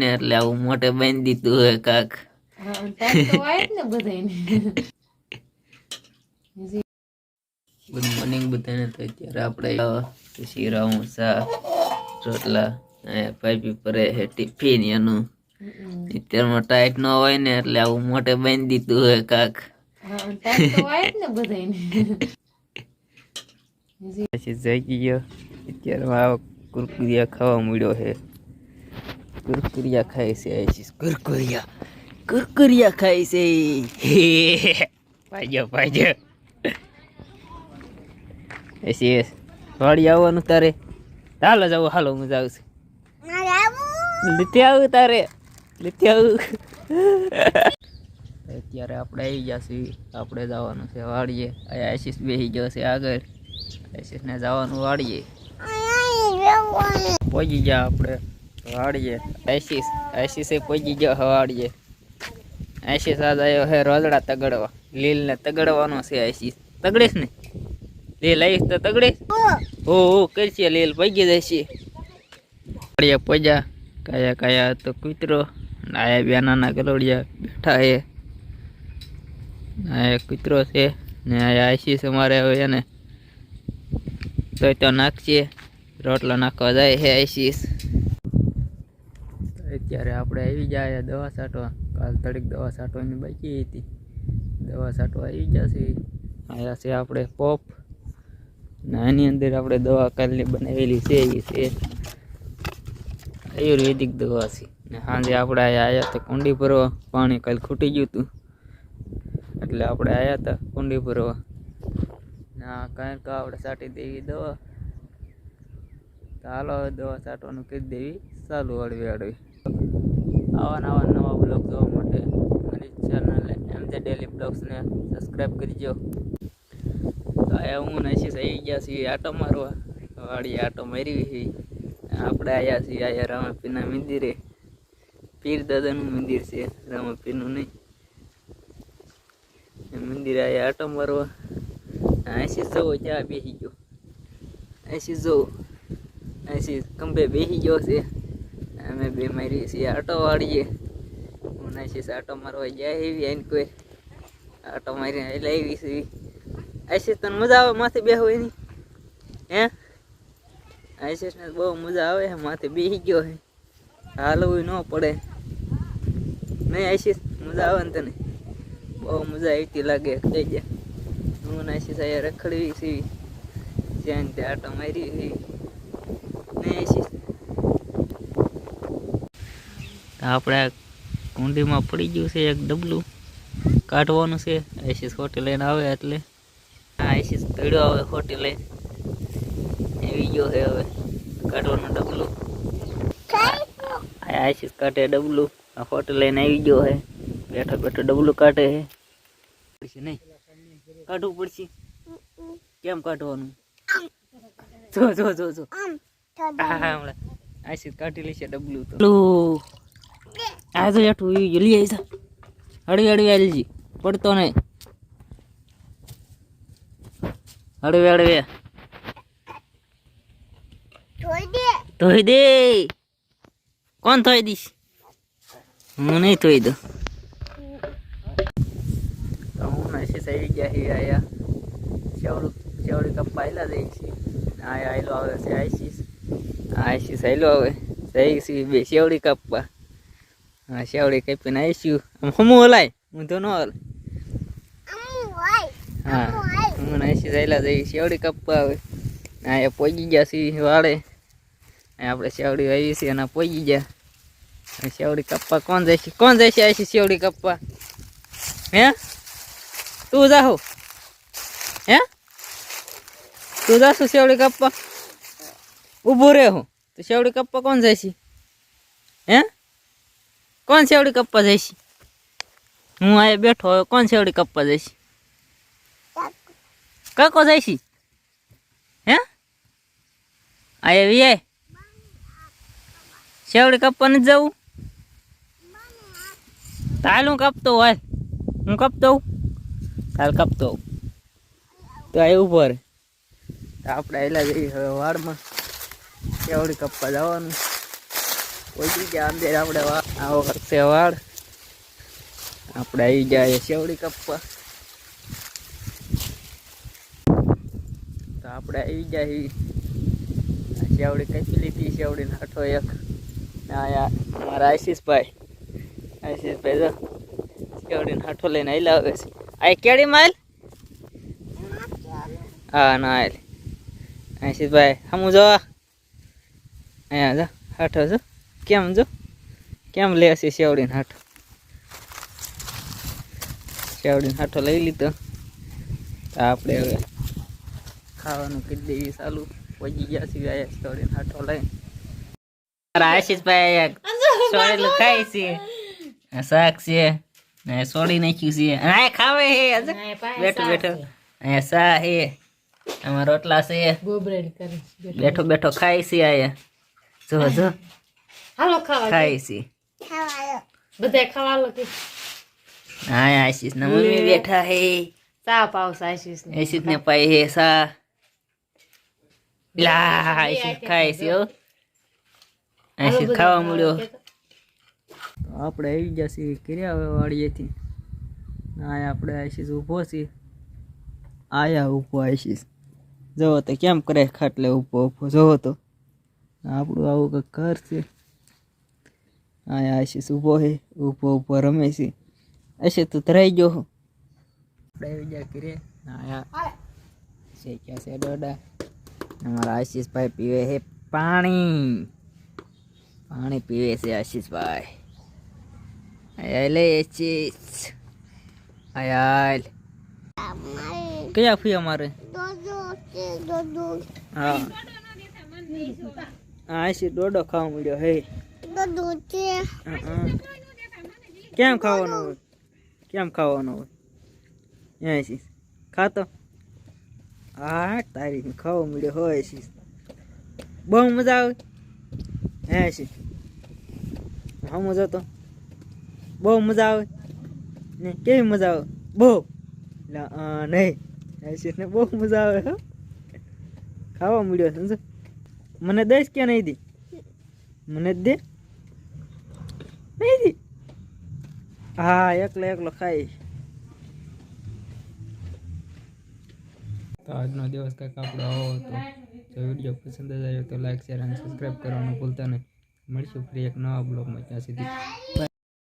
ને એટલે આવું મોટે બાંધી દીધું હોય કાક. હા, ગુડ મોર્નિંગ બધાને. તો અત્યારે આપણે શીરા હું રોટલા પાઇપી પરે છે ટિફિન એનું. અત્યારમાં ટાઈટ ન હોય ને એટલે આવું મોટે બાંધી દીધું હોય કાક. હા, પછી જઈ ગયો. અત્યારમાં આ કુરકુરિયા ખાવા મળ્યો છે. કુરકુરિયા ખાય છે આશીષ કુરકુરિયા કુરકુરિયા ખાય છે પાજો પાજો આશીષ વાડી આવવાનું તારે હાલો જાવ હાલો હું જાઉં છું લીતે આવું તારે લીતે આવું અત્યારે આપણે આવી જશે આપણે જવાનું છે વાડીએ આશીષ બેસી ગયો છે આગળ આશીષને જવાનું વાડીએ પહોંચી જા આપણે વાડીએ. આશીષ આશીષે પહોંચી ગયો છે વાડીએ. આશીષ આજ આવ્યો છે રોદડા તગડવા. લીલને તગડવાનો છે આશીષ તગડીશ ને? લીલ આવીશ તો તગડીશ. હો હો, કરશે લીલ, પગી જશે. વાડીએ પહોંચ્યા કયા કયા તો કૂતરો. ને આયા બે નાના ગલોડિયા બેઠા છે આ એક કૂતરો છે ને આ આશીષ અમારે હવે એને. તો તો નાખશે. રોટલો નાખવા જાય છે આશીષ અત્યારે આપણે આવી જાય દવા છાંટવા. કાલ તડીક દવા છાંટવાની બાકી હતી. દવા છાંટવા આવી જશે આયા છે આપણે પોપ ને આની અંદર આપણે દવા કાલની બનાવેલી છે એ છે. આયુર્વેદિક દવા છે. ને સાંજે આપણે આવ્યા તો કુંડી ભરવા. પાણી કાલ ખૂટી ગયું હતું. એટલે આપણે આવ્યા હતા કુંડી ભરવા. ના કાંઈ કા આપણે છાંટી દેવી દવા. હાલો દવા છાંટવાનું કરી દેવી. ચાલુ હળવી હળવી આવા નવા નવા બ્લોગ જોવા માટે મારી ચેનલ એમ જે ડેલી બ્લોગ્સને સબસ્ક્રાઈબ કરજો તો આયા હું નશીસ આવી ગયા છીએ આટો મારવા. વાળી આટો મારી છે. આપણે આવ્યા છીએ આયા રામાપીરના મંદિરે. પીર દાદાનું મંદિર છે, રામાપીરનું નહીં. મંદિરે આયા આટો મારવા. આશી જવો ચા બેસી ગયો. આશી જવો આશી કંપે બેસી ગયો છે. અમે બે મારી છીએ, આટો વાળીએ. મને છે આટો મારવા જાય એવી આઈને કોઈ આટો મારીને લાવી છે આશીષ, તને મજા આવે માથે બેહો એની હે? આશીષને બહુ મજા આવે છે માથે બેસી ગયો છે હાલવું ન પડે. નહીં આશીષ, મજા આવે ને તને? બહુ મજા આવતી લાગે, થઈ ગયા હું નાશીસ અહીંયા રખડવી સીવી જ્યાં ત્યાં આટો મારી છે નહીં આશીષ આપણે કુંડીમાં પડી ગયું છે એક ડબલું. કાઢવાનું છે. આઈસીસ ખોટી લઈને આવે એટલે. આઈસીસ પીડ્યો આવે ખોટી લઈને. એવી ગયો છે હવે. કાઢવાનું ડબલું. આઈસીસ કાઢે ડબલું. આ ખોટી લઈને આવી ગયો છે. બેઠો બેઠો ડબલું કાઢે છે. પડશે નહીં? કાઢવું પડશે. કેમ કાઢવાનું? જો જો જો જો. હા હા હમણાં. આઈસીસ કાઢી લેશે ડબલું તો. આ તો ઈ લઈ આવી જા હળવી હળવી આલજી પડતો નહીં. હળવે હળવે. ધોઈ દે. કોણ ધોઈ દઈશ? હું નહીં ધોઈ દઉં. તો હું નશીસ આવી ગયા હી આયા. શેવડું શેવડી કપાયેલા જાય છે. આ આયલો આવે છે આઈસીસ આઈસીસ આયલો આવે. સહી સી બે શેવડી કાપવા. હા શેવડી કાપીને આવીશું આમ હમું હલાય હું તો ન હલ હા હું આઈસીસ આયલા જઈ શેવડી કાપવા આવે. આ એ પહોંચી ગયા સી વાળે. આપણે શેવડી આવી છે અને પહોંચી ગયા. શેવડી કાપવા કોણ છે કોણ છે આઈસી શેવડી કાપવા? હે? તું જાહો હે. તું જાશું શેવડી કાપવા. ઊભું રહે હું. તો શેવડી કાપવા કોણ છે હે? કોણ શેવડી કપ્પા જઈશ? હું આ બેઠો હવે કોણ શેવડી કપ્પા જઈશ? કકો જાય હે? આ એવી આય. શેવડી કપ્પા નથી જવું? તાલ હું કપતો હાલ હું કપતો તાલ કાપતો તો આ ઊભો રે. આપણે એલા જઈએ હવે વાળમાં કેવડી કપ્પા જવાનું. કોઈ જગ્યા અંદર આપણે આવો વખતે વાળ આપણે આવી જાય શેવડી કપવા. તો આપણે આવી જાય આ શેવડી કાપી લીધી શેવડી નાઠો એક. મારા આશીષભાઈ. આશીષભાઈ જો શેવડી નાઠો લઈને આવે છે. આ કેડી માલ? હા, ના આશીષભાઈ, હમું જો અહીંયા જો હાઠો છો કેમ જો? કેમ લે છે શેવડીને હાઠો શેવડીને હાઠો લઈ લીધો. તો આપણે હવે ખાવાનું કરી દઈએ ચાલુ. પહોંચી ગયા છીએ આયા શેવડીને હાઠો લઈને. આશીષભાઈ સોળેલું ખાય છે. શાક છે. ને સોડી નાખ્યું છે. આ ખાવે હે ના, બેઠો બેઠો. અહીંયા સા હે આમાં રોટલા છે. બેઠો બેઠો ખાય છે આયા જો જો. ખાય છે. બધા ખાવા ગયા કે. હા આશીષ ના મમ્મી બેઠા હે. ચા પાવસ આશીષ ને આશીષ ને પાઈ હે સા. લા આશીષ ખાય છે આશીષ ખાવા મળ્યો. આપણે આવી જશે કર્યા હવે વાડીએથી. આયા આપણે આશીષ ઊભો છે. આયા ઊભો આશીષ. જવો તો કેમ કરે ખાટલે ઊભો ઊભો જવો તો. આપણું આવું કંઈક ઘર છે. આયા આશીષ ઊભો છે ઊભો ઊભો રમે છે હશે તું ધરાઈ ગયો હો. આપણે આવી ગયા કરીએ આયા શેક્યા છે ડોડા અમારા આશીષભાઈ પીવે છે પાણી પાણી પીવે છે આશીષભાઈ આયાલ આશીષ આયાલ કયા ફી અમારે હા હા આશીષ ડોડો ખાવા મળ્યો હે હં. કેમ ખાવાનો હોય? કેમ ખાવાનો હોય? એ આશીષ ખાતો? હા, તારી ખાવા મળ્યો હોય શીશ બહુ મજા આવે. આશીષ હા, મજા તો. બહુ મજા આવે. ને કેવી મજા આવે? બહુ. નહીં. આશીષ ને બહુ મજા આવે ખાવા મળ્યો સમજો મને દઈશ કે નહીં દી? મને દે. નહીં હા એકલો એકલો ખાઈ. તો આજનો દિવસ કંઈક આપણો આવો હતો. જો વીડિયો પસંદ જ આવ્યો તો લાઈક શેર અને સબસ્ક્રાઈબ કરવાનું ભૂલતા નહીં. મળીશું ફરી એક નવા બ્લોગમાં ત્યાં સુધી.